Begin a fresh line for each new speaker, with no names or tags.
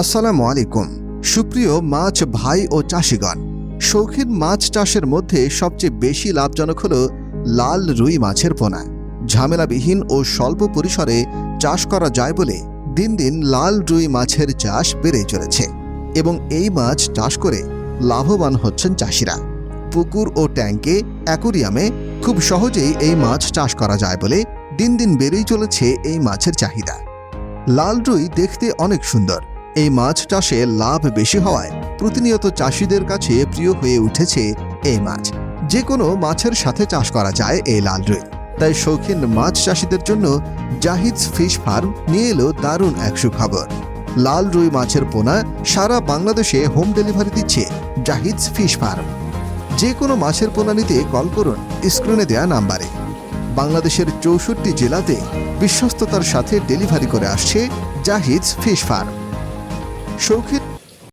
আসসালামু আলাইকুম। সুপ্রিয় মাছ ভাই ও চাষিগণ, শৌখিন মাছ চাষের মধ্যে সবচেয়ে বেশি লাভজনক হল লাল রুই মাছের পোনা। ঝামেলাবিহীন ও স্বল্প পরিসরে চাষ করা যায় বলে দিন দিন লাল রুই মাছের চাষ বেড়ে চলেছে এবং এই মাছ চাষ করে লাভবান হচ্ছেন চাষিরা। পুকুর ও ট্যাঙ্কে অ্যাকুরিয়ামে খুব সহজেই এই মাছ চাষ করা যায় বলে দিন দিন বেড়েই চলেছে এই মাছের চাহিদা। লাল রুই দেখতে অনেক সুন্দর এই মাছ চাষে লাভ বেশি হওয়ায় প্রতিনিয়ত চাষিদের কাছে প্রিয় হয়ে উঠেছে এই মাছ। যে কোনো মাছের সাথে চাষ করা যায় এই লাল রুই। তাই শৌখিন মাছ চাষিদের জন্য জাহিদস ফিশ ফার্ম নিয়ে এলো দারুণ এক সুখবর। লাল রুই মাছের পোনা সারা বাংলাদেশে হোম ডেলিভারি দিচ্ছে জাহিদস ফিশ ফার্ম। যে কোনো মাছের পোনা নিতে কল করুন, স্ক্রিনে দেয়া নাম্বারে। বাংলাদেশের চৌষট্টি জেলাতে বিশ্বস্ততার সাথে ডেলিভারি করে আসছে জাহিদস ফিশ ফার্ম। শৌখিন